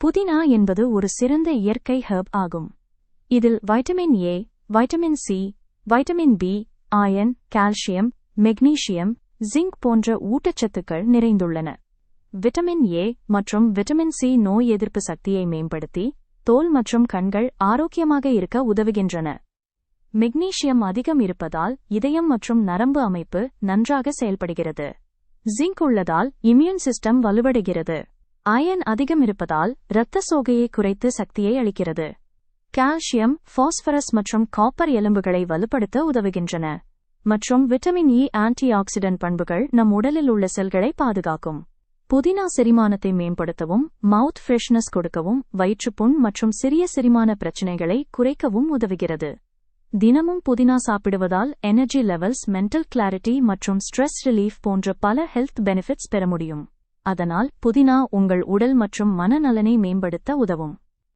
புதினா என்பது ஒரு சிறந்த இயற்கை ஹெர்ப் ஆகும். இதில் vitamin A vitamin C vitamin B iron calcium magnesium zinc போன்ற ஊட்டச்சத்துக்கள் நிறைந்துள்ளன. விட்டமின் ஏ மற்றும் விட்டமின் சி நோய் எதிர்ப்பு சக்தியை மேம்படுத்தி தோல் மற்றும் கண்கள் ஆரோக்கியமாக இருக்க உதவுகின்றன. மெக்னீசியம் அதிகம் இருப்பதால் இதயம் மற்றும் நரம்பு அமைப்பு நன்றாக செயல்படுகிறது. ஜிங்க் உள்ளதால் இம்யூன் சிஸ்டம் வலுவடைகிறது. அயன் அதிகம் இருப்பதால் இரத்த சோகையை குறைத்து சக்தியை அளிக்கிறது. கால்சியம் பாஸ்பரஸ் மற்றும் காப்பர் எலும்புகளை வலுப்படுத்த உதவுகின்றன. மற்றும் vitamin e E antioxidant பண்புகள் நம் உடலில் உள்ள செல்களை பாதுகாக்கும். புதினா செரிமானத்தை மேம்படுத்தவும் மவுத் ஃப்ரெஷ்னஸ் கொடுக்கவும் வயிற்றுப்புண் மற்றும் சிறிய செரிமான பிரச்சினைகளை குறைக்கவும் உதவுகிறது. தினமும் புதினா சாப்பிடுவதால் எனர்ஜி லெவல்ஸ் மென்டல் கிளாரிட்டி மற்றும் ஸ்ட்ரெஸ் ரிலீஃப் போன்ற பல ஹெல்த் பெனிஃபிட்ஸ் பெற முடியும். அதனால் புதினா உங்கள் உடல் மற்றும் மனநலனை மேம்படுத்த உதவும்.